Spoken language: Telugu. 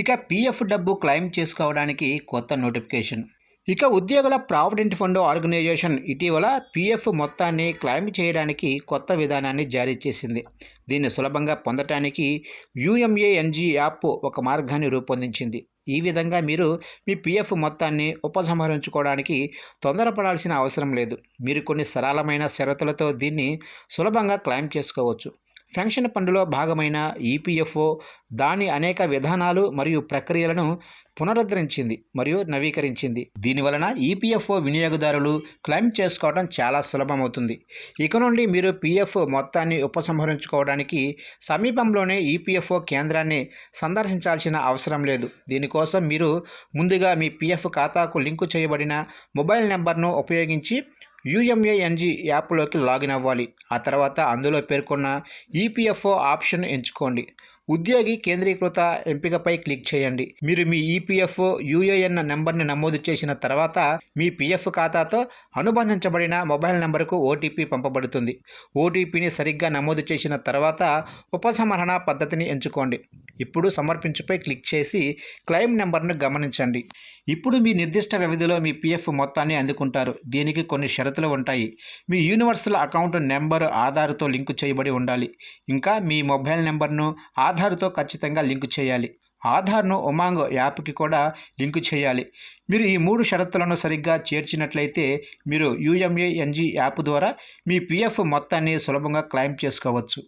ఇక పీఎఫ్ డబ్బు క్లెయిమ్ చేసుకోవడానికి కొత్త నోటిఫికేషన్. ఇక ఉద్యోగుల ప్రావిడెంట్ ఫండ్ ఆర్గనైజేషన్ ఇటీవల పీఎఫ్ మొత్తాన్ని క్లెయిమ్ చేయడానికి కొత్త విధానాన్ని జారీ చేసింది. దీన్ని సులభంగా పొందటానికి యూఎంఏఎన్జీ యాప్ ఒక మార్గాన్ని రూపొందించింది. ఈ విధంగా మీరు మీ పీఎఫ్ మొత్తాన్ని ఉపసంహరించుకోవడానికి తొందరపడాల్సిన అవసరం లేదు. మీరు కొన్ని సరళమైన షరతులతో దీన్ని సులభంగా క్లెయిమ్ చేసుకోవచ్చు. పెన్షన్ ఫండ్లో భాగమైన ఈపీఎఫ్ఓ దాని అనేక విధానాలు మరియు ప్రక్రియలను పునరుద్ధరించింది మరియు నవీకరించింది. దీనివలన ఈపీఎఫ్ఓ వినియోగదారులు క్లెయిమ్ చేసుకోవడం చాలా సులభమవుతుంది. ఇక నుండి మీరు పీఎఫ్ మొత్తాన్ని ఉపసంహరించుకోవడానికి సమీపంలోనే ఈపీఎఫ్ఓ కేంద్రాన్ని సందర్శించాల్సిన అవసరం లేదు. దీనికోసం మీరు ముందుగా మీ పీఎఫ్ ఖాతాకు లింకు చేయబడిన మొబైల్ నెంబర్ను ఉపయోగించి యూఎంఏఎన్జీ యాప్లోకి లాగిన్ అవ్వాలి. ఆ తర్వాత అందులో పేర్కొన్న ఈపీఎఫ్ఓ ఆప్షన్ ఎంచుకోండి. ఉద్యోగి కేంద్రీకృత ఎంపికపై క్లిక్ చేయండి. మీరు మీ ఈపీఎఫ్ఓ యూఏఎన్ నెంబర్ని నమోదు చేసిన తర్వాత మీ పీఎఫ్ ఖాతాతో అనుబంధించబడిన మొబైల్ నెంబర్కు ఓటీపీ పంపబడుతుంది. ఓటీపీని సరిగ్గా నమోదు చేసిన తర్వాత ఉపసంహరణ పద్ధతిని ఎంచుకోండి. ఇప్పుడు సమర్పించుపై క్లిక్ చేసి క్లెయిమ్ నెంబర్ను గమనించండి. ఇప్పుడు మీ నిర్దిష్ట వ్యవధిలో మీ పిఎఫ్ మొత్తాన్ని అందుకుంటారు. దీనికి కొన్ని షరతులు ఉంటాయి. మీ యూనివర్సల్ అకౌంట్ నెంబర్ ఆధార్తో లింకు చేయబడి ఉండాలి. ఇంకా మీ మొబైల్ నెంబర్ను ఆధార్తో ఖచ్చితంగా లింకు చేయాలి. ఆధార్ను ఉమాంగ్ యాప్కి కూడా లింకు చేయాలి. మీరు ఈ మూడు షరతులను సరిగ్గా చేర్చినట్లయితే మీరు యుఎంఏఎన్జి యాప్ ద్వారా మీ పిఎఫ్ మొత్తాన్ని సులభంగా క్లెయిమ్ చేసుకోవచ్చు.